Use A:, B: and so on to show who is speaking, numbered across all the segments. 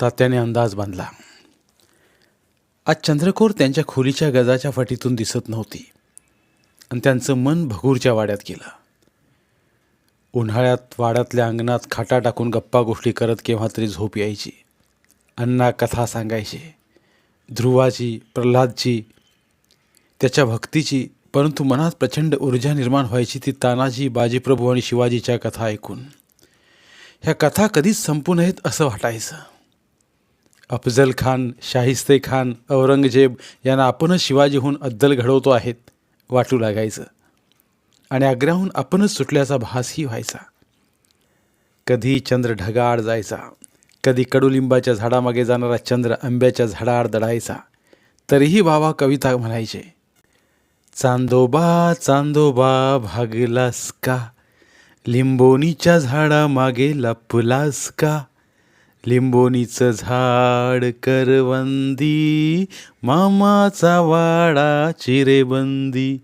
A: तात्याने अंदाज बांधला. आज चंद्रकोर त्यांच्या खोलीच्या गजाच्या फटीतून दिसत नव्हती. आणि त्यांचं मन भगूरच्या वाड्यात गेलं. उन्हाळ्यात वाड्यातल्या अंगणात खाटा टाकून गप्पा गोष्टी करत केव्हा तरी झोप यायची. अण्णा कथा सांगायचे. ध्रुवाची प्रल्हादची त्याच्या भक्तीची परंतु मनात प्रचंड ऊर्जा निर्माण व्हायची ती तानाजी बाजीप्रभू आणि शिवाजीच्या कथा ऐकून. ह्या कथा कधीच संपू नयेत असं वाटायचं. अफजल खान शाहिस्ते खान औरंगजेब यांना आपणच शिवाजीहून अद्दल घडवतो आहेत वाटू लागायचं. आणि आग्र्याहून आपणच सुटल्याचा भासही व्हायचा. कधी चंद्र ढगाआड जायचा कधी कडुलिंबाच्या झाडामागे जाणारा चंद्र आंब्याच्या झाडाआड दडायचा तरीही बाबा कविता म्हणायचे चांदोबा चांदोबा भागलास का? लिंबोनीच्या झाडामागे लपलास का? लिंबोनीचं झाड करवंदी मामाचा वाडा चिरेबंदी.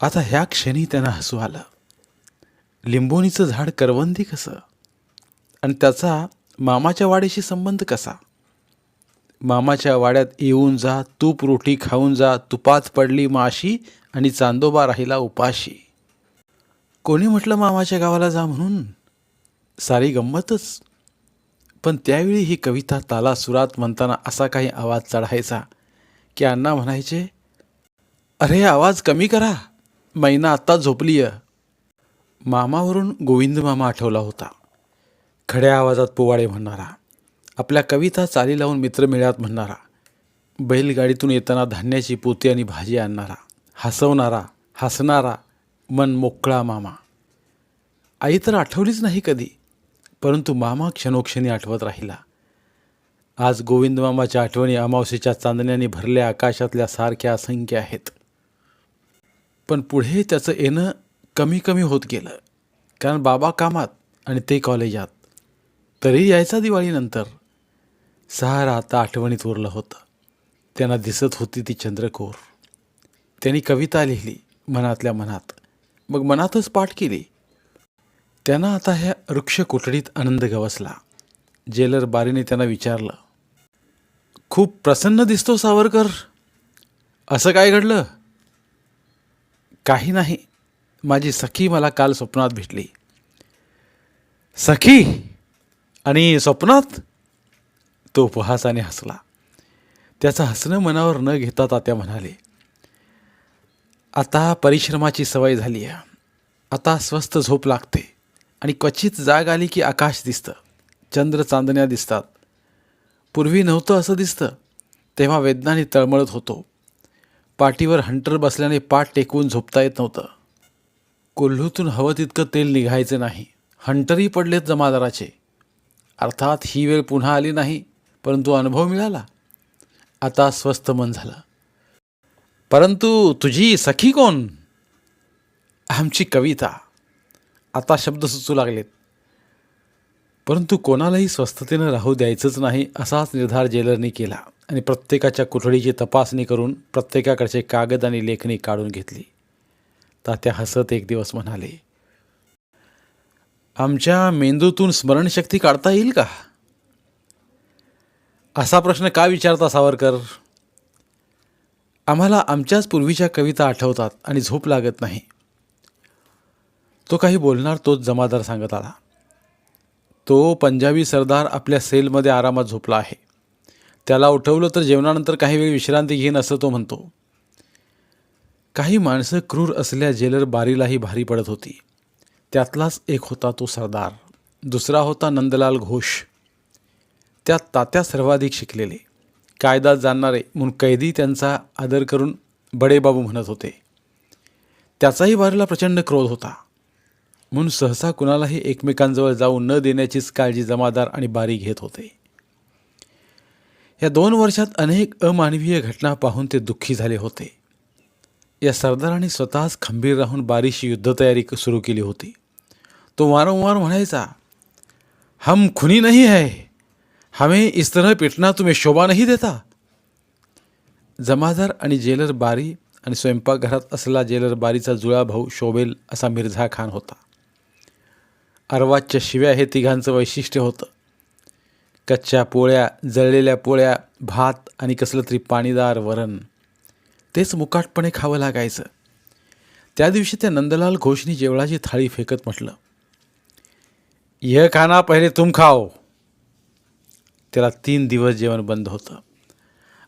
A: आता ह्या क्षणी त्यांना हसू आलं. लिंबोनीचं झाड करवंदी कसं? आणि त्याचा मामाच्या वाड्याशी संबंध कसा? मामाच्या वाड्यात येऊन जा तूप रोटी खाऊन जा तुपात पडली माशी आणि चांदोबा राहिला उपाशी. कोणी म्हटलं मामाच्या गावाला जा म्हणून? सारी गंमतच. पण त्यावेळी ही कविता ताला सुरात म्हणताना असा काही आवाज चढायचा की अण्णा म्हणायचे अरे आवाज कमी करा. मैना आत्ता झोपलीय. मामावरून गोविंद मामा आठवला होता. खड्या आवाजात पोवाडे म्हणणारा आपल्या कविता चाली लावून मित्रमेळ्यात म्हणणारा बैलगाडीतून येताना धान्याची पोती आणि भाजी आणणारा हसवणारा हसणारा मन मोकळा मामा. आई तर आठवलीच नाही कधी. परंतु मामा क्षणोक्षणी आठवत राहिला. आज गोविंद मामाच्या आठवणी अमावस्येच्या चांदण्याने भरल्या आकाशातल्या सारख्या असंख्य आहेत. पण पुढे त्याचं येणं कमी कमी होत गेलं. कारण बाबा कामात आणि ते कॉलेजात. तरी यायचा दिवाळीनंतर. सहारा आता आठवणीत उरलं होतं. त्यांना दिसत होती ती चंद्रकोर. त्यांनी कविता लिहिली मनातल्या मनात. मग मनातच पाठ केली. त्यांना आता ह्या वृक्ष कोठडीत आनंद गवसला. जेलर बारीने त्यांना विचारलं खूप प्रसन्न दिसतो सावरकर. असं काय घडलं? काही नाही. माझी सखी मला काल स्वप्नात भेटली. सखी? आणि स्वप्नात? तो उपहासाने हसला. त्याचं हसणं मनावर न घेता तात्या म्हणाले आता परिश्रमाची सवय झाली आहे. आता स्वस्त झोप लागते. आणि क्वचित जाग आली की आकाश दिसतं. चंद्र चांदण्या दिसतात. पूर्वी नव्हतं असं दिसतं. तेव्हा वेदनाने तळमळत होतो. पाठीवर हंटर बसल्याने पाठ टेकवून झोपता येत नव्हतं. कोल्हूतून हवं तितकं तेल निघायचं नाही. हंटरही पडलेत जमादाराचे. अर्थात ही वेळ पुन्हा आली नाही परंतु अनुभव मिळाला. आता स्वस्त मन झालं. परंतु तुझी सखी कोण? आमची कविता. आता शब्द सुचू लागलेत. परंतु कोणालाही स्वस्थतेनं राहू द्यायचंच नाही असाच निर्धार जेलरने केला आणि प्रत्येकाच्या कोठडीची तपासणी करून प्रत्येकाकडचे कागद आणि लेखणी काढून घेतली. तात्या हसत एक दिवस म्हणाले आमच्या मेंदूतून स्मरणशक्ती काढता येईल का? असा प्रश्न का विचारता सावरकर? आम्हाला आमच्याच पूर्वीच्या कविता आठवतात आणि झोप लागत नाही. तो काही बोलणार तोच जमादार सांगत आला. तो पंजाबी सरदार आपल्या सेलमध्ये आरामात झोपला आहे. त्याला उठवलं तर जेवणानंतर काही वेळ विश्रांती घेईन असं तो म्हणतो. काही माणसं क्रूर असल्या जेलर बारीलाही भारी पडत होती. त्यातलाच एक होता तो सरदार. दुसरा होता नंदलाल घोष. त्यात तात्या सर्वाधिक शिकलेले. कायदा जाणणारे म्हणून कैदी त्यांचा आदर करून बडेबाबू म्हणत होते. त्याचाही बारीला प्रचंड क्रोध होता. म्हणून सहसा कुणालाही एकमेकांजवळ जाऊ न देण्याचीच काळजी जमादार आणि बारी घेत होते. या दोन वर्षात अनेक अमानवीय घटना पाहून ते दुःखी झाले होते. या सरदाराने स्वतःच खंबीर राहून बारीशी युद्धतयारी सुरू केली होती. तो वारंवार म्हणायचा हम खुनी नहीं है. हमें इस तरह पिटना तुम्हें शोभा नहीं देता. जमादार आणि जेलर बारी आणि स्वयंपाकघरात असला जेलर बारीचा जुळा भाऊ शोभेल असा मिर्झा खान होता. अर्वाच्या शिव्या हे तिघांचं वैशिष्ट्य होतं. कच्च्या पोळ्या जळलेल्या पोळ्या भात आणि कसलं तरी पाणीदार वरण. तेच मुकाटपणे खावं लागायचं. त्या दिवशी त्या नंदलाल घोषनी जेवणाची थाळी फेकत म्हटलं. यह खाना पहिले तुम खाओ. त्याला तीन दिवस जेवण बंद होतं.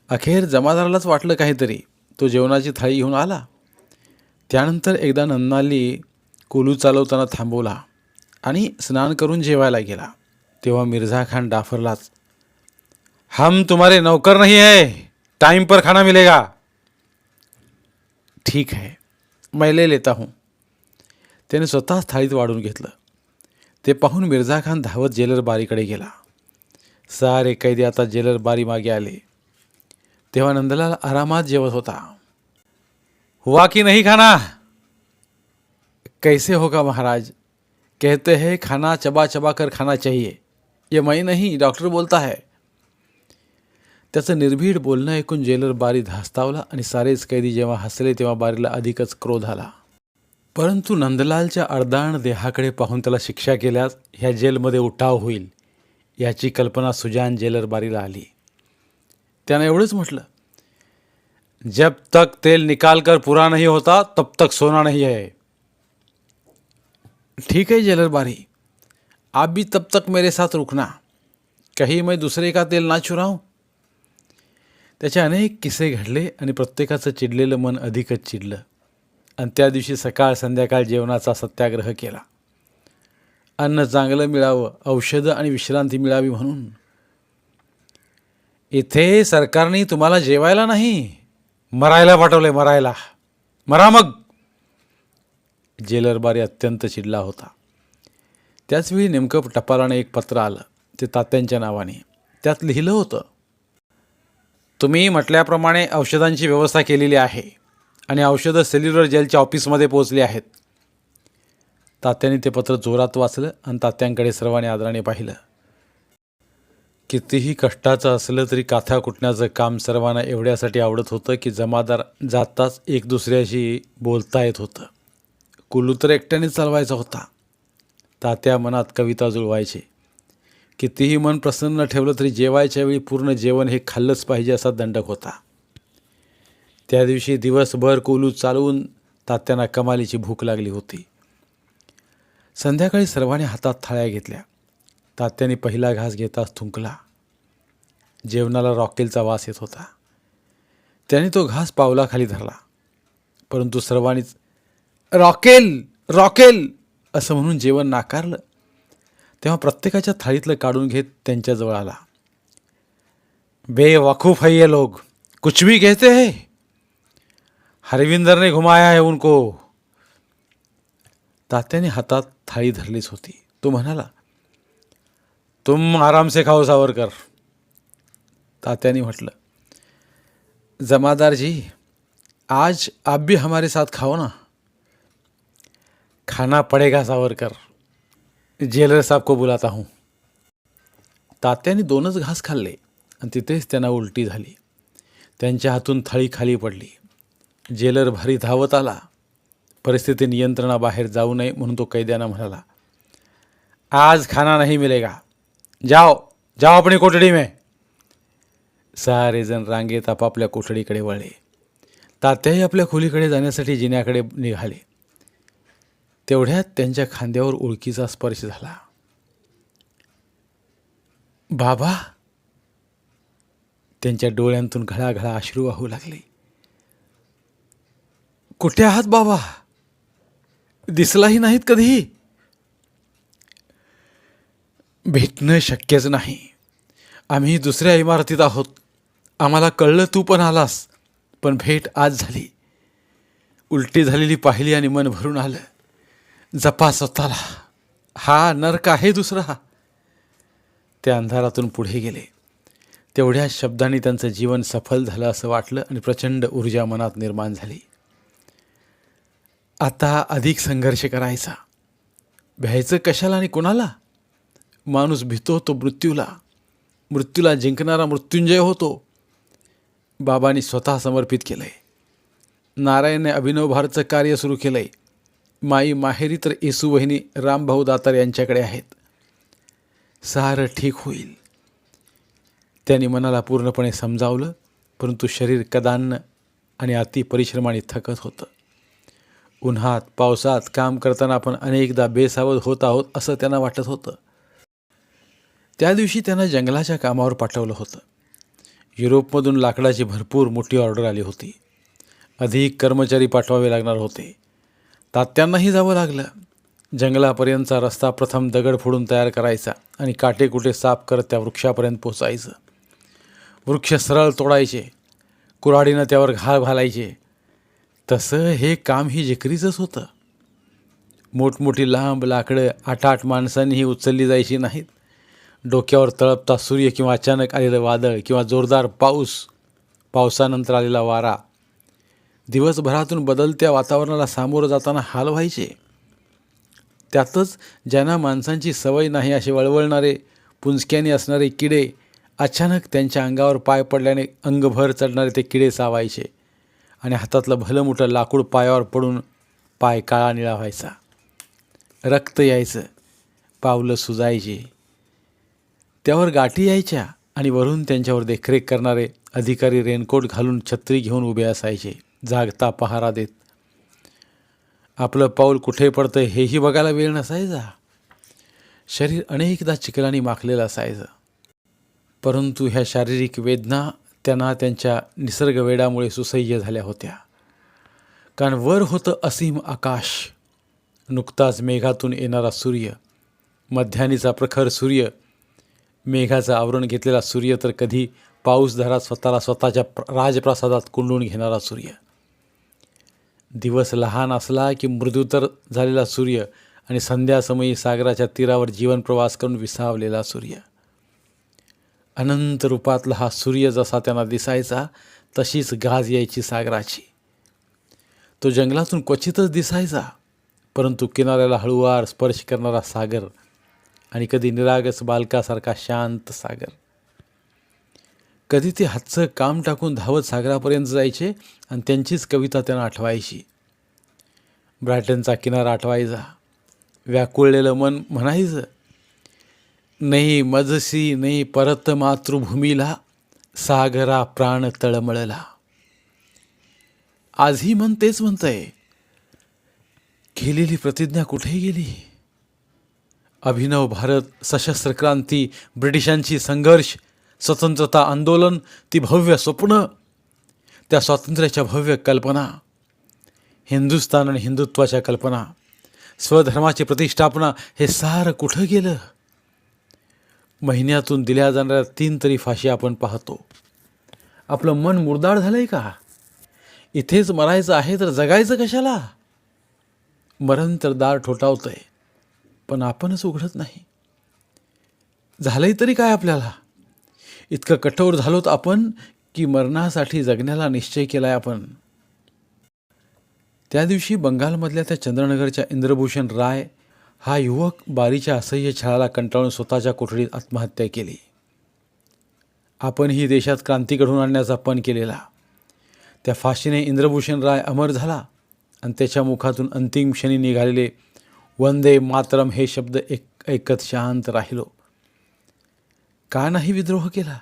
A: अखेर जमादारालाच वाटलं काहीतरी. तो जेवणाची थाळी घेऊन आला. त्यानंतर एकदा नन्नाली कोलू चालवताना थांबवला. आणि स्नान करून जेवायला गेला. तेव्हा मिर्झा खान डाफरलाच हम तुम्हारे नौकर नाही है टाइम पर खाना मिलेगा. ठीक है मैं ले लेता हूँ. त्याने स्वतःच थाळीत वाढून घेतलं. ते पाहून मिर्झा खान धावत जेलर बारीकडे गेला. सारे कैदी आता जेलर बारी मागे आले. तेव्हा नंदलाल आरामात जेवत होता. हुआ की नहीं खाना? कैसे होगा महाराज कहते हैं खाना चबा चबा कर खाना चाहिए। ये मैं नहीं डॉक्टर बोलता है। त्याचं निर्भीड बोलणं ऐकून जेलर बारी धास्तावला आणि सारेच कैदी जेव्हा हसले तेव्हा बारीला अधिकच क्रोध आला। परंतु नंदलालच्या अर्धाण देहाकडे पाहून त्याला शिक्षा केल्यास ह्या जेलमध्ये उठाव होईल याची कल्पना सुजान जेलर बारीला आली. त्यानं एवढंच म्हटलं जब तक तेल निकाल कर पूरा नहीं होता तब तक सोना नहीं है. ठीक है जेलर बारी। आप भी तब तक मेरे साथ रुकना। काही मैं दुसरे का तेल ना चुराव त्याचे अनेक किस्से घडले आणि प्रत्येकाचं चिडलेलं मन अधिकच चिडलं. आणि त्या दिवशी सकाळ संध्याकाळ जेवणाचा सत्याग्रह केला. अन्न चांगलं मिळावं औषधं आणि विश्रांती मिळावी म्हणून. इथे सरकारने तुम्हाला जेवायला नाही मरायला पाठवले मरायला. मरा मग. जेलरबारी अत्यंत चिडला होता. त्याचवेळी नेमकं टपालाने एक पत्र आलं. ते तात्यांच्या नावाने. त्यात लिहिलं होतं तुम्ही म्हटल्याप्रमाणे औषधांची व्यवस्था केलेली आहे आणि औषधं सेल्युलर जेलच्या ऑफिसमध्ये पोहोचली आहेत. तात्यांनी ते पत्र जोरात वाचलं आणि तात्यांकडे सर्वांनी आदराने पाहिलं. कितीही कष्टाचं असलं तरी काथा कुटण्याचं काम सर्वांना एवढ्यासाठी आवडत होतं की जमादार जाताच एक दुसऱ्याशी बोलता येत होतं. कुलू तर एकट्याने चालवायचा होता. तात्या मनात कविता जुळवायचे. कितीही मन प्रसन्न ठेवलं तरी जेवायच्या वेळी पूर्ण जेवण हे खाल्लंच पाहिजे असा दंडक होता. त्या दिवशी दिवसभर कोलू चालवून तात्यांना कमालीची भूक लागली होती. संध्याकाळी सर्वांनी हातात थाळ्या घेतल्या. तात्याने पहिला घास घेताच थुंकला. जेवणाला रॉकेलचा वास येत होता. त्याने तो घास पावलाखाली धरला. परंतु सर्वांनीच रॉकेल रॉकेल. असं म्हणून जेवण नाकारलं. तेव्हा प्रत्येकाच्या थाळीतलं काढून घेत त्यांच्याजवळ आला. बेवकूफ़ है ये लोग कुछ भी कहते है. हरविंदर ने घुमाया है उनको. तात्याने हातात थाळी धरलीच होती. तो म्हणाला तुम आराम से खाओ सावरकर. तात्याने म्हटलं जमादारजी आज आप भी हमारे साथ खाओ ना. खाना पडेगा सावरकर। जेलर साहब को बुलाता हूँ। तात्याने दोनच घास खाल्ले आणि तिथेच त्यांना उलटी झाली. त्यांच्या हातून थाळी खाली पडली. जेलर भारी धावत आला. परिस्थिती नियंत्रणाबाहेर जाऊ नये म्हणून तो कैद्यांना म्हणाला आज खाना नाही मिलेगा. जाओ जाओ आपली कोठडी में. सारेजण रांगेत आपापल्या कोठडीकडे वळले. तात्याही आपल्या खोलीकडे जाण्यासाठी जिन्याकडे निघाले. तेवढ्यात त्यांच्या खांद्यावर ओळखीचा स्पर्श झाला. बाबा त्यांच्या डोळ्यांतून घळाघळा अश्रू वाहू लागले. कुठे आहात बाबा? दिसलाही नाहीत कधी भेटणं शक्यच नाही. आम्ही दुसऱ्या इमारतीत आहोत. आम्हाला कळलं तू पण आलास पण भेट आज झाली. उलटी झालेली पाहिली आणि मन भरून आलं. जपा स्वतःला हा नरक आहे दुसरा. ते अंधारातून पुढे गेले. तेवढ्या शब्दांनी त्यांचं जीवन सफल झालं असं वाटलं आणि प्रचंड ऊर्जा मनात निर्माण झाली. आता अधिक संघर्ष करायचा. भ्यायचं कशाला आणि कोणाला? माणूस भितो तो मृत्यूला. मृत्यूला जिंकणारा मृत्युंजय होतो. बाबांनी स्वतः समर्पित केलं आहे नारायणने अभिनव भारतचं कार्य सुरू केलं आहे माई माहेरी तर येसू वहिनी रामभाऊ दातार यांच्याकडे आहेत. सारं ठीक होईल. त्यांनी मनाला पूर्णपणे समजावलं परंतु शरीर कदान्न आणि अति परिश्रमाने थकत होतं. उन्हात पावसात काम करताना आपण अनेकदा बेसावध होत आहोत असं त्यांना वाटत होतं. त्या दिवशी त्यांना जंगलाच्या कामावर पाठवलं होतं. युरोपमधून लाकडाची भरपूर मोठी ऑर्डर आली होती. अधिक कर्मचारी पाठवावे लागणार होते. तात्यांनाही जावं लागलं. जंगलापर्यंतचा रस्ता प्रथम दगड फोडून तयार करायचा आणि काटेकुटे साफ करत त्या वृक्षापर्यंत पोचायचं. वृक्ष सरळ तोडायचे. कुऱ्हाडीनं त्यावर घाळ घालायचे. तसं हे काम ही जिकरीचंच होतं. मोठमोठी लांब लाकडं आठ आठ माणसांनीही उचलली जायची नाहीत. डोक्यावर तळपता सूर्य किंवा अचानक आलेलं वादळ किंवा जोरदार पाऊस पावसानंतर आलेला वारा दिवसभरातून बदलत्या वातावरणाला सामोरं जाताना हाल व्हायचे. त्यातच ज्यांना माणसांची सवय नाही असे वळवळणारे पुंजक्याने असणारे किडे अचानक त्यांच्या अंगावर पाय पडल्याने अंगभर चढणारे ते किडे चावायचे आणि हातातलं भलं मोठं लाकूड पायावर पडून पाय काळा निळा व्हायचा. रक्त यायचं पावलं सुजायची. त्यावर गाठी यायच्या आणि वरून त्यांच्यावर देखरेख करणारे अधिकारी रेनकोट घालून छत्री घेऊन उभे असायचे. जागता पहारा देत. आपलं पाऊल कुठे पडतं हेही बघायला वेळ नसायचा. शरीर अनेकदा चिखलाने माखलेलं असायचं. परंतु ह्या शारीरिक वेदना त्यांना त्यांच्या निसर्ग वेडामुळे सुसह्य झाल्या होत्या. कारण वर होतं असीम आकाश. नुकताच मेघातून येणारा सूर्य. मध्यानीचा प्रखर सूर्य. मेघाचं आवरण घेतलेला सूर्य तर कधी पाऊसधरा स्वतःला स्वतःच्या राजप्रसादात राजप्रासादात कुंडून घेणारा सूर्य. दिवस लहान असला की मृदूतर झालेला सूर्य आणि संध्यासमयी सागराच्या तीरावर जीवन प्रवास करून विसावलेला सूर्य. अनंत रूपातला हा सूर्य जसा त्यांना दिसायचा तशीच गाज यायची सागराची. तो जंगलातून क्वचितच दिसायचा परंतु किनाऱ्याला हळुवार स्पर्श करणारा सागर आणि कधी निरागस बालकासारखा शांत सागर. कधी ते हातचं काम टाकून धावत सागरापर्यंत जायचे आणि त्यांचीच कविता त्यांना आठवायची. ब्रायटनचा किनारा आठवायचा. व्याकुळलेलं मन म्हणायचं नाही मजसी नाही परत मातृभूमीला सागरा प्राण तळमळला. आजही मन तेच म्हणतंय केलेली प्रतिज्ञा कुठे गेली? अभिनव भारत सशस्त्र क्रांती ब्रिटिशांची संघर्ष स्वतंत्रता आंदोलन ती भव्य स्वप्न त्या स्वातंत्र्याच्या भव्य कल्पना हिंदुस्थान आणि हिंदुत्वाच्या कल्पना स्वधर्माची प्रतिष्ठापना हे सारं कुठं गेलं? महिन्यातून दिल्या जाणाऱ्या तीन तरी फाशी आपण पाहतो. आपलं मन मुरदाड झालंय का? इथेच मरायचं आहे तर जगायचं कशाला? मरण तर दार ठोठावतंय पण आपणच उघडत नाही. झालंय तरी काय आपल्याला? इतकं कठोर झालोत आपण की मरणासाठी जगण्याला निश्चय केलाय आपण. त्या दिवशी बंगालमधल्या त्या चंद्रनगरच्या इंद्रभूषण राय हा युवक बारीच्या असह्य छळाला कंटाळून स्वतःच्या कोठडीत आत्महत्या केली. आपणही देशात क्रांती घडवून आणण्याचा पण केलेला. त्या फाशीने इंद्रभूषण राय अमर झाला आणि त्याच्या मुखातून अंतिम क्षणी निघालेले वंदे मातरम हे शब्द एक ऐकत शांत राहिलो. का नाही विद्रोह केला?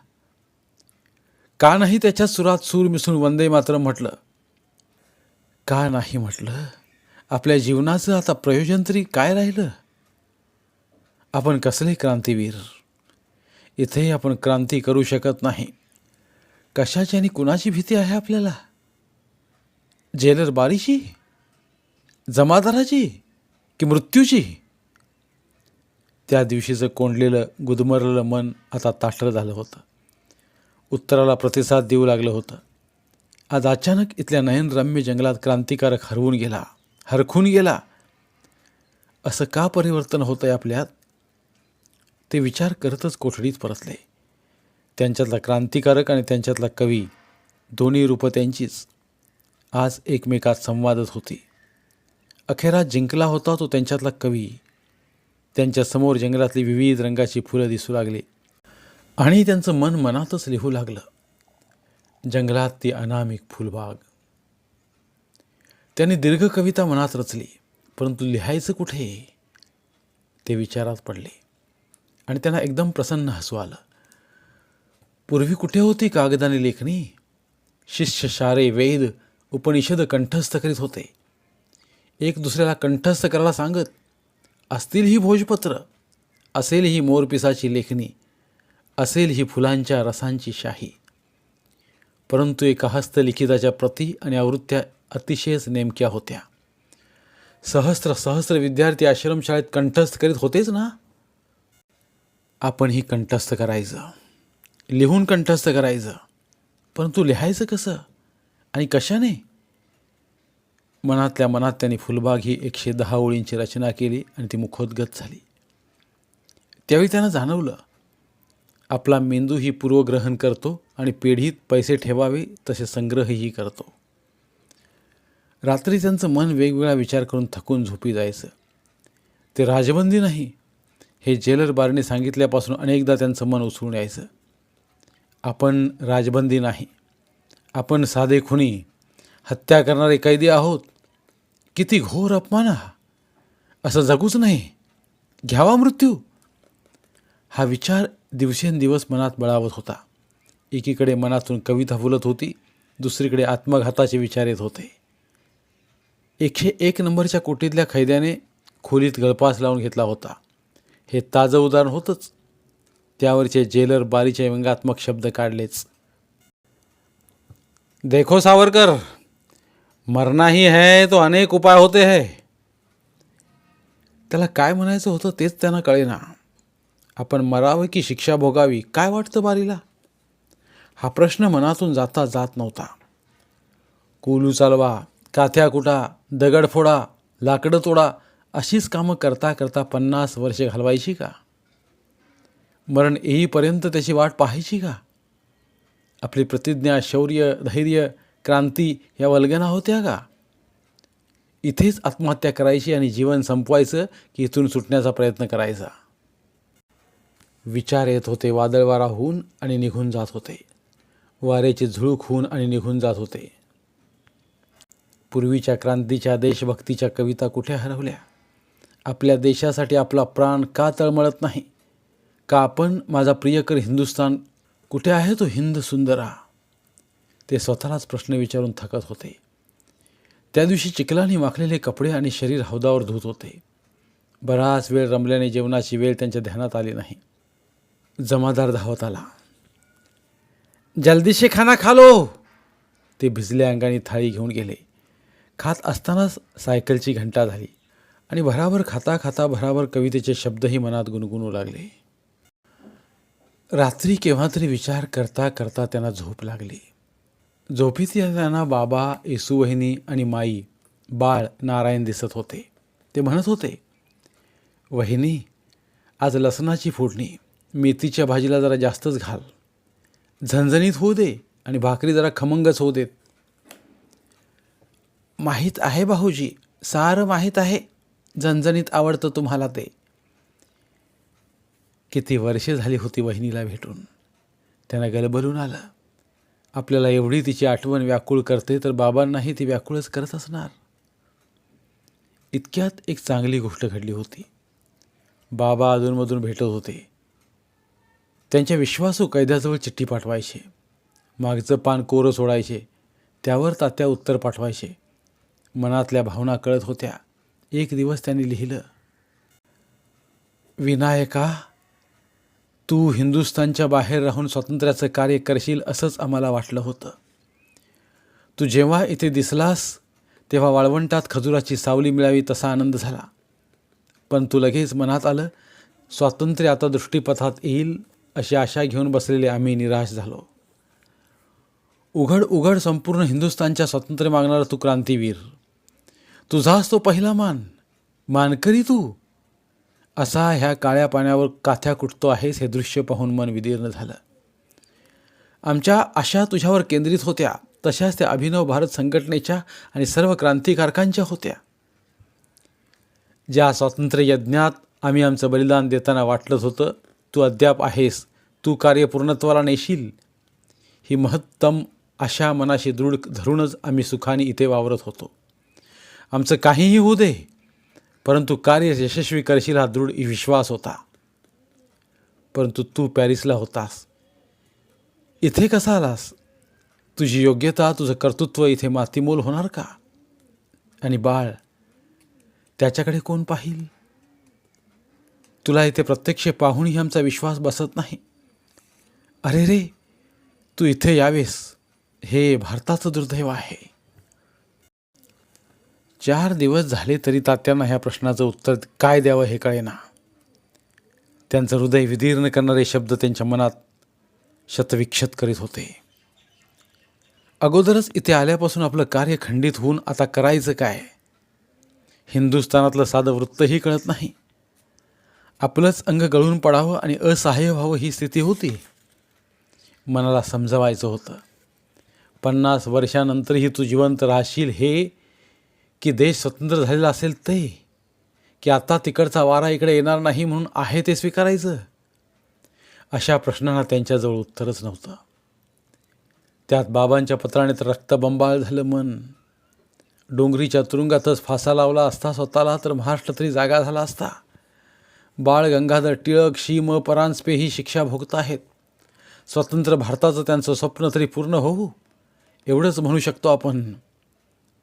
A: का नाही त्याच्या सुरात सूर मिसळून वंदे मात्र म्हटलं? का नाही म्हटलं? आपल्या जीवनाचं आता प्रयोजन तरी काय राहिलं? आपण कसले क्रांतीवीर? इथे आपण क्रांती करू शकत नाही. कशाची आणि कुणाची भीती आहे आपल्याला? जेलर बारीची जमादाराची? की मृत्यूची? त्या दिवशीचं कोंडलेलं गुदमरलेलं मन आता ताठर झालं होतं. उत्तराला प्रतिसाद देऊ लागलं होतं. आज अचानक इथल्या नयनरम्य जंगलात क्रांतिकारक हरवून गेला. हरखून गेला. असं का परिवर्तन होतं आहे आपल्यात? ते विचार करतच कोठडीत परतले. त्यांच्यातला क्रांतिकारक आणि त्यांच्यातला कवी दोन्ही रूपं त्यांचीच. आज एकमेकात संवादत होती. अखेरात जिंकला होता तो त्यांच्यातला कवी. त्यांच्यासमोर जंगलातली विविध रंगाची फुलं दिसू लागली. आणि त्यांचं मन मनातच लिहू लागलं. जंगलात ती अनामिक फुलबाग. त्यांनी दीर्घ कविता मनात रचली परंतु लिहायचं कुठे? ते विचारात पडले. आणि त्यांना एकदम प्रसन्न हसू आलं. पूर्वी कुठे होती कागदाने लेखणी? शिष्य शारे वेद उपनिषद कंठस्थ करीत होते. एक दुसऱ्याला कंठस्थ करायला सांगत असतील ही भोजपत्र असेल ही मोरपिसाची लेखणी असेल ही फुलांच्या रसांची शाही. परंतु एका हस्तलिखिताच्या प्रती आणि आवृत्त्या अतिशयच नेमक्या होत्या. सहस्त्र सहस्र विद्यार्थी आश्रमशाळेत कंठस्थ करीत होतेच ना? आपण ही कंठस्थ करायचं. लिहून कंठस्थ करायचं. परंतु लिहायचं कसं? आणि कशाने? मनातल्या मनात त्यांनी फुलबाग ही एकशे दहा ओळींची रचना केली आणि ती मुखोद्गत झाली. त्यावेळी त्यांना जाणवलं आपला मेंदूही पूर्वग्रहण करतो आणि पेढीत पैसे ठेवावे तसे संग्रहही करतो. रात्री त्यांचं मन वेगवेगळा विचार करून थकून झोपी जायचं. ते राजबंदी नाही हे जेलर बारने सांगितल्यापासून अनेकदा त्यांचं मन उसळून यायचं. आपण राजबंदी नाही आपण साधे खुनी हत्या करणारे कैदी आहोत. किती घोर अपमान हा. असं जगूच नाही घ्यावा मृत्यू. हा विचार दिवसेंदिवस मनात बळावत होता. एकीकडे मनातून कविता फुलत होती दुसरीकडे आत्मघाताचे विचार येत होते. एकशे एक नंबरच्या कोटीतल्या खैद्याने खोलीत गळपास लावून घेतला होता. हे ताजं उदाहरण होतंच. त्यावरचे जेलर बारीचे व्यंगात्मक शब्द काढलेच. देखो सावरकर मरना ही है तो अनेक उपाय होते है. त्याला काय म्हणायचं होतं तेच त्यांना कळेना. आपण मरावं की शिक्षा भोगावी काय वाटतं बारीला? हा प्रश्न मनातून जाता जात नव्हता. कोलू चालवा काथ्या कुटा दगड फोडा लाकडं तोडा अशीच कामं करता करता पन्नास वर्षे घालवायची का? मरण येईपर्यंत त्याची वाट पाहायची का? आपली प्रतिज्ञा शौर्य धैर्य क्रांती या वल्गना होत्या का? इथेच आत्महत्या करायची आणि जीवन संपवायचं की इथून सुटण्याचा प्रयत्न करायचा. विचार येत होते वादळवारा होऊन आणि निघून जात होते. वाऱ्याची झुळूक होऊन आणि निघून जात होते. पूर्वीच्या क्रांतीच्या देशभक्तीच्या कविता कुठे हरवल्या? आपल्या देशासाठी आपला प्राण का तळमळत नाही? का आपण माझा प्रियकर हिंदुस्तान कुठे आहे तो हिंद सुंदरा? ते स्वतःलाच प्रश्न विचारून थकत होते. त्या दिवशी चिखलाने वाकलेले कपडे आणि शरीर हौदावर धुत होते. बराच वेळ रमल्याने जेवणाची वेळ त्यांच्या ध्यानात आली नाही. जमादार धावत आला. जल्दी खाना खालो ते भिजल्या अंगाने थाळी घेऊन गेले. खात असतानाच सायकलची घंटा झाली आणि भराभर खाता खाता भराभर कवितेचे शब्दही मनात गुणगुणू लागले. रात्री केव्हा तरी विचार करता करता त्यांना झोप लागली. झोपीत त्यांना बाबा येसूवहिनी आणि माई बाळ नारायण दिसत होते. ते म्हणत होते वहिनी आज लसणाची फोडणी. मेथीच्या भाजीला जरा जास्तच घाल. झणझणीत होऊ दे आणि भाकरी जरा खमंगच होऊ देत. माहीत आहे भाऊजी सारं माहीत आहे. झणझणीत आवडतं तुम्हाला ते. किती वर्षे झाली होती वहिनीला भेटून. त्यांना गलबलून आलं. आपल्याला एवढी तिची आठवण व्याकुळ करते तर बाबांनाही ती व्याकुळच करत असणार. इतक्यात एक चांगली गोष्ट घडली होती. बाबा अधूनमधून भेटत होते. त्यांच्या विश्वासू कैद्याजवळ चिठ्ठी पाठवायचे. मागचं पान कोरं सोडायचे. त्यावर तात्या उत्तर पाठवायचे. मनातल्या भावना कळत होत्या. एक दिवस त्यांनी लिहिलं विनायका तू हिंदुस्थानच्या बाहेर राहून स्वातंत्र्याचं कार्य करशील असंच आम्हाला वाटलं होतं. तू जेव्हा इथे दिसलास तेव्हा वाळवंटात खजुराची सावली मिळावी तसा आनंद झाला. पण तू लगेच मनात आलं स्वातंत्र्य आता दृष्टीपथात येईल अशी आशा घेऊन बसलेले आम्ही निराश झालो. उघड उघड संपूर्ण हिंदुस्थानच्या स्वातंत्र्य मागणारा तू क्रांतीवीर. तुझाच तो पहिला मान. मानकरी तू. असा ह्या काळ्या पाण्यावर काथ्या कुटतो आहेस हे दृश्य पाहून मन विदीर्ण झालं. आमच्या आशा तुझ्यावर केंद्रित होत्या. तशाच त्या अभिनव भारत संघटनेच्या आणि सर्व क्रांतिकारकांच्या होत्या. ज्या स्वातंत्र्य यज्ञात आम्ही आमचं बलिदान देताना वाटलंच होतं तू अद्याप आहेस. तू कार्य पूर्णत्वाला नेशील. ही महत्तम अशा मनाशी दृढ धरूनच आम्ही सुखाने इथे वावरत होतो. आमचं काहीही होऊ दे परंतु कार्य यशस्वी करशील हा दृढ विश्वास होता. परंतु तू पॅरिसला होतास. इथे कसा आलास? तुझी योग्यता तुझं कर्तृत्व इथे मातीमोल होणार का? आणि बाळ त्याच्याकडे कोण पाहिल? तुला इथे प्रत्यक्ष पाहूनही आमचा विश्वास बसत नाही. अरे रे तू इथे यावेस. हे भारताचं दुर्दैव आहे. चार दिवस झाले तरी तात्यांना ह्या प्रश्नाचं उत्तर काय द्यावं हे कळेना. त्यांचं हृदय विदीर्ण करणारे शब्द त्यांच्या मनात शतविक्षत करीत होते. अगोदरच इथे आल्यापासून आपलं कार्य खंडित होऊन आता करायचं काय? हिंदुस्थानातलं साधं वृत्तही कळत नाही. आपलंच अंग गळून पडावं आणि असहाय्य व्हावं ही स्थिती होती. मनाला समजवायचं होतं. पन्नास वर्षानंतरही तू जिवंत राहशील हे की देश स्वतंत्र झालेला असेल ते. की आता तिकडचा वारा इकडे येणार नाही म्हणून आहे ते स्वीकारायचं? अशा प्रश्नांना त्यांच्याजवळ उत्तरच नव्हतं. त्यात बाबांच्या पत्राने तर रक्तबंबाळ झालं मन. डोंगरीच्या तुरुंगातच फासा लावला असता स्वतःला तर महाराष्ट्र तरी जागा झाला असता. बाळ गंगाधर टिळक शीम परांजपे ही शिक्षा भोगत आहेत. स्वतंत्र भारताचं त्यांचं स्वप्न तरी पूर्ण होऊ एवढंच म्हणू शकतो आपण.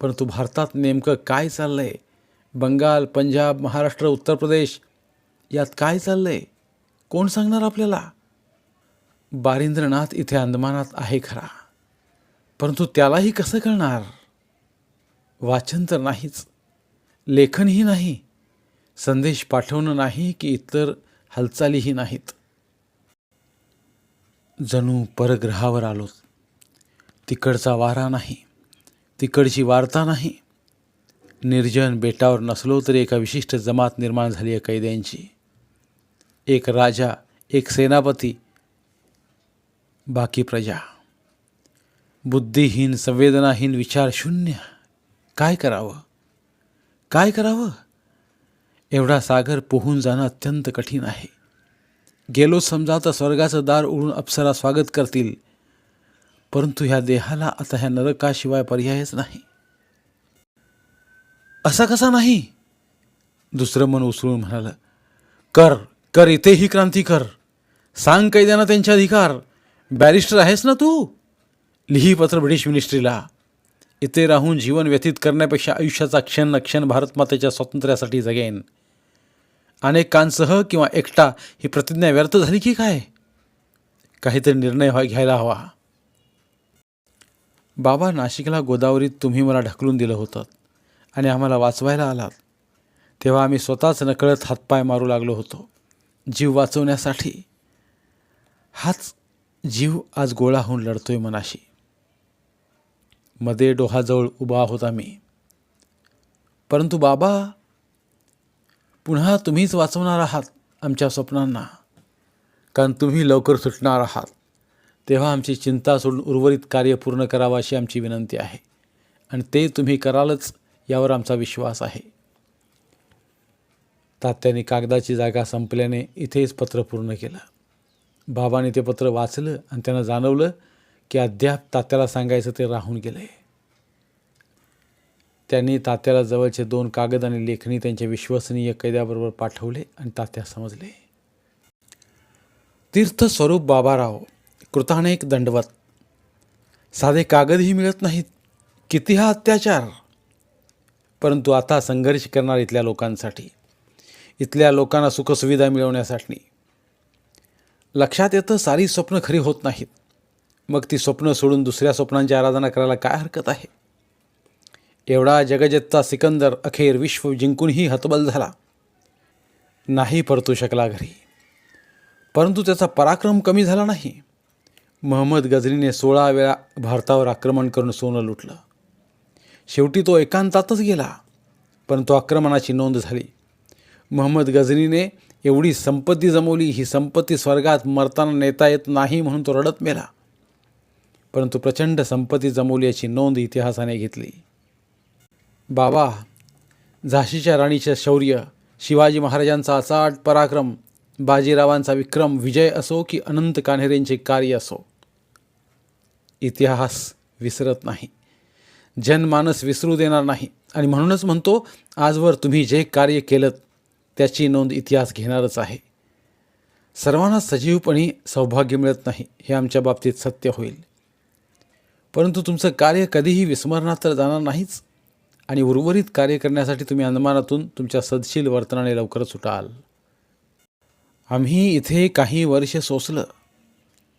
A: परंतु भारतात नेमकं काय चाललं आहे बंगाल पंजाब महाराष्ट्र उत्तर प्रदेश यात काय चाललं आहे कोण सांगणार आपल्याला? बारिंद्रनाथ इथे अंदमानात आहे खरा. परंतु त्यालाही कसं कळणार? वाचन तर नाहीच. लेखनही नाही. संदेश पाठवणं नाही की इतर हालचालीही नाहीत. जणू परग्रहावर आलो तिकडचा वारा नाही. तिकडची वार्ता नाही. निर्जन बेटावर नसलो तरी एका विशिष्ट जमात निर्माण झाली आहे कैद्यांची. एक राजा एक सेनापती बाकी प्रजा. बुद्धिहीन संवेदनाहीन विचार शून्य. काय करावं? काय करावं? एवढा सागर पोहून जाणं अत्यंत कठीण आहे. गेलो समजा तर स्वर्गाचं दार उडून अप्सरा स्वागत करतील. परंतु ह्या देहाला आता ह्या नरकाशिवाय पर्यायच नाही. असा कसा नाही? दुसरं मन उसळून म्हणालं कर कर इथेही क्रांती कर. सांग कैद्यांना त्यांचे अधिकार. बॅरिस्टर आहेस ना तू? लिही पत्र ब्रिटिश मिनिस्ट्रीला. इथे राहून जीवन व्यतीत करण्यापेक्षा आयुष्याचा क्षण क्षण भारतमातेच्या स्वातंत्र्यासाठी जगेन. अनेकांसह किंवा एकटा ही प्रतिज्ञा व्यर्थ झाली की काय? काहीतरी निर्णय व्हा घ्यायला हवा. बाबा नाशिकला गोदावरीत तुम्ही मला ढकलून दिलं होतं आणि आम्हाला वाचवायला आलात. तेव्हा आम्ही स्वतःच नकळत हातपाय मारू लागलो होतो. जीव वाचवण्यासाठी. हाच जीव आज गोळा होऊन लढतोय मनाशी. मध्ये डोहाजवळ उभा होता मी परंतु बाबा पुन्हा तुम्हीच वाचवणार आहात आमच्या स्वप्नांना. कारण तुम्ही लवकर सुटणार आहात. तेव्हा आमची चिंता सोडून उर्वरित कार्य पूर्ण करावं अशी आमची विनंती आहे. आणि ते तुम्ही करालच यावर आमचा विश्वास आहे. तात्याने कागदाची जागा संपल्याने इथेच पत्र पूर्ण केलं. बाबाने ते पत्र वाचलं आणि त्यांना जाणवलं की अद्याप तात्याला सांगायचं ते राहून गेलं आहे त्यांनी तात्याला जवळचे दोन कागद आणि लेखणी त्यांच्या विश्वसनीय कैद्याबरोबर पाठवले आणि तात्या समजले. तीर्थस्वरूप बाबाराव कृतानेक दंडवत. साधे कागदही मिळत नाहीत. किती हा अत्याचार? परंतु आता संघर्ष करणार इथल्या लोकांसाठी. इथल्या लोकांना सुखसुविधा मिळवण्यासाठी. लक्षात येतं सारी स्वप्न खरी होत नाहीत. मग ती स्वप्न सोडून दुसऱ्या स्वप्नांची आराधना करायला काय हरकत आहे? एवढा जगजत्ता सिकंदर अखेर विश्व जिंकूनही हतबल झाला. नाही परतू शकला घरी. परंतु त्याचा पराक्रम कमी झाला नाही. महम्मद गझनीने सोळा वेळा भारतावर आक्रमण करून सोनं लुटलं. शेवटी तो एकांतातच गेला परंतु आक्रमणाची नोंद झाली. महम्मद गझनीने एवढी संपत्ती जमवली ही संपत्ती स्वर्गात मरताना नेता येत नाही म्हणून तो रडत मेला. परंतु प्रचंड संपत्ती जमवली याची नोंद इतिहासाने घेतली. बाबा झाशीच्या राणीचे शौर्य शिवाजी महाराजांचा अचाट पराक्रम बाजीरावांचा विक्रम विजय असो की अनंत कान्हेरेंचे कार्य असो. इतिहास विसरत नाही. जनमानस विसरू देणार नाही. आणि म्हणूनच म्हणतो आजवर तुम्ही जे कार्य केलं त्याची नोंद इतिहास घेणारच आहे. सर्वांना सजीवपणी सौभाग्य मिळत नाही हे आमच्या बाबतीत सत्य होईल. परंतु तुमचं कार्य कधीही विस्मरणात तर जाणार नाहीच. आणि उर्वरित कार्य करण्यासाठी तुम्ही अंदमानातून तुमच्या सदशील वर्तनाने लवकरच सुटाल. आम्ही इथे काही वर्ष सोसलं.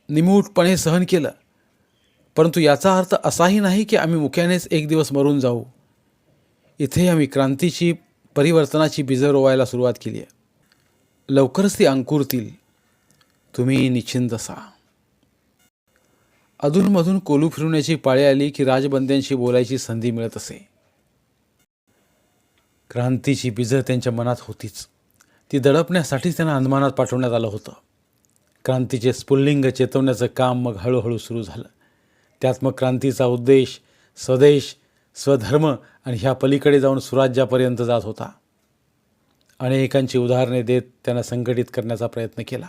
A: निमूटपणे सहन केलं. परंतु याचा अर्थ असाही नाही की आम्ही मुख्यानेच एक दिवस मरून जाऊ. इथे आम्ही क्रांतीची परिवर्तनाची बीजं रोवायला सुरुवात केली आहे. लवकरच ती अंकुरतील. तुम्ही निश्चिंत असा. अधूनमधून कोलू फिरवण्याची पाळी आली की राजबंद्यांशी बोलायची संधी मिळत असे. क्रांतीची बीजं त्यांच्या मनात होतीच. ती दडपण्यासाठीच त्यांना अंदमानात पाठवण्यात आलं होतं. क्रांतीचे स्फुल्लिंग चेतवण्याचं काम मग हळूहळू सुरू झालं. त्यात मग क्रांतीचा उद्देश स्वदेश स्वधर्म आणि ह्या पलीकडे जाऊन सुराज्यापर्यंत जात होता. अनेकांची उदाहरणे देत त्यांना संघटित करण्याचा प्रयत्न केला.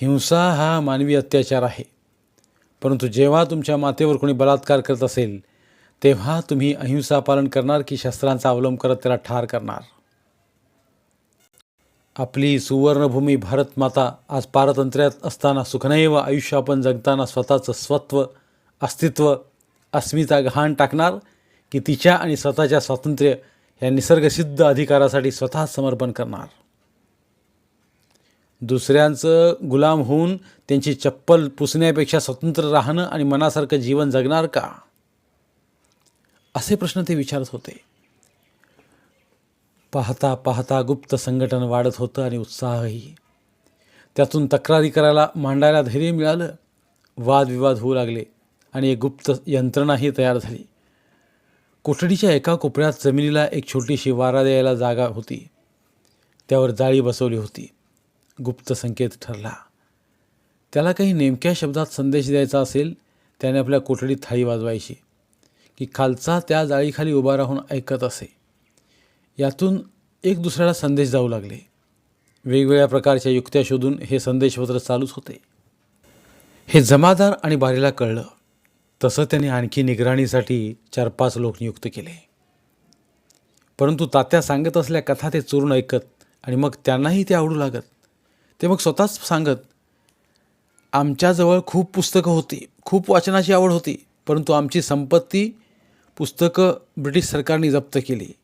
A: हिंसा हा मानवी अत्याचार आहे. परंतु जेव्हा तुमच्या मातेवर कोणी बलात्कार करत असेल तेव्हा तुम्ही अहिंसा पालन करणार की शस्त्रांचा अवलंब करत त्याला ठार करणार? आपली सुवर्णभूमी भारत माता आज पारतंत्र्यात असताना सुखनैव आयुष्य आपण जगताना स्वतःचं स्वत्व अस्तित्व अस्मिता गहाण टाकणार की तिच्या आणि स्वतःच्या स्वातंत्र्य या निसर्गसिद्ध अधिकारासाठी स्वतः समर्पण करणार? दुसऱ्यांचं गुलाम होऊन त्यांची चप्पल पुसण्यापेक्षा स्वतंत्र राहणं आणि मनासारखं जीवन जगणार का? असे प्रश्न ते विचारत होते. पाहता पाहता गुप्त संघटन वाढत होतं आणि उत्साहही. त्यातून तक्रारी करायला मांडायला धैर्य मिळालं. वादविवाद होऊ लागले आणि एक गुप्त यंत्रणाही तयार झाली. कोठडीच्या एका कोपऱ्यात जमिनीला एक छोटीशी वारा द्यायला जागा होती. त्यावर जाळी बसवली होती. गुप्त संकेत ठरला. त्याला काही नेमक्या शब्दात संदेश द्यायचा असेल त्याने आपल्या कोठडीत थाळी वाजवायची. की खालचा त्या जाळीखाली उभा राहून ऐकत असे. यातून एक दुसऱ्याला संदेश जाऊ लागले. वेगवेगळ्या प्रकारच्या युक्त्या शोधून हे संदेशपत्र चालूच होते. हे जमादार आणि बारीला कळलं. तसं त्याने आणखी निगराणीसाठी चार पाच लोक नियुक्त केले. परंतु तात्या सांगत असल्या कथा ते चोरून ऐकत आणि मग त्यांनाही ते आवडू लागत. ते मग स्वतःच सांगत आमच्याजवळ खूप पुस्तकं होती. खूप वाचनाची आवड होती. परंतु आमची संपत्ती पुस्तकं ब्रिटिश सरकारने जप्त केली.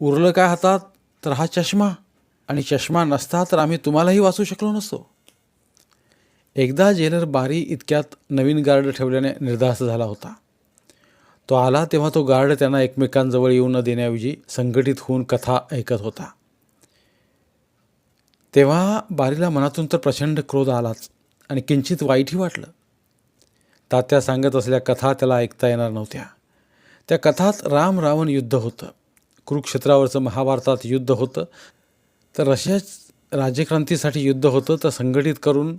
A: उरलं काय हातात? तर हा चष्मा. आणि चष्मा नसता तर आम्ही तुम्हालाही वाचू शकलो नसतो. एकदा जेलर बारी इतक्यात नवीन गार्ड ठेवल्याने निर्धास्त झाला होता. तो आला तेव्हा तो गार्ड त्यांना एकमेकांजवळ येऊ न देण्याऐवजी संघटित होऊन कथा ऐकत होता. तेव्हा बारीला मनातून तर प्रचंड क्रोध आलाच आणि किंचित वाईटही वाटलं. तात्या सांगत असल्या कथा त्याला ऐकता येणार नव्हत्या. त्या कथात राम रावण युद्ध होतं. कुरुक्षेत्रावरचं महाभारतात युद्ध होतं. तर रशियाच राज्यक्रांतीसाठी युद्ध होतं. तर संघटित करून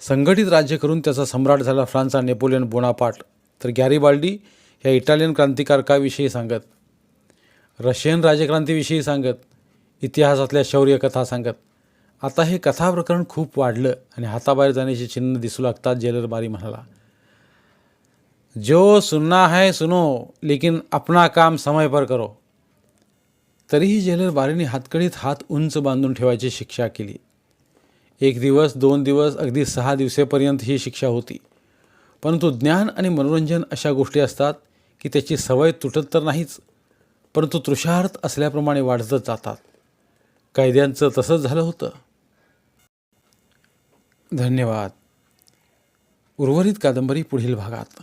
A: संघटित राज्य करून त्याचा सम्राट झाला फ्रान्सचा नेपोलियन बोनापार्ट. तर गॅरीबाल्डी ह्या इटालियन क्रांतिकारकाविषयी सांगत रशियन राज्यक्रांतीविषयी सांगत इतिहासातल्या शौर्यकथा सांगत. आता हे कथा प्रकरण खूप वाढलं आणि हाताबाहेर जाण्याची चिन्ह दिसू लागतात जेलर बारी म्हणाला. जो सुनना है सुनो लेकिन अपना काम समय पर करो। तरीही जेलर बारीने हातकडीत हात उंच बांधून ठेवायची शिक्षा केली। एक दिवस दोन दिवस अगदी सहा दिवसेपर्यंत ही शिक्षा होती। परंतु ज्ञान आणि मनोरंजन अशा गोष्टी असतात की त्याची सवय तुटत तर नाहीच परंतु तृषार्थ असल्याप्रमाणे वाढतच जातात. कैद्यांचं तसंच झालं होतं. धन्यवाद. उर्वरित कादंबरी पुढील भागात.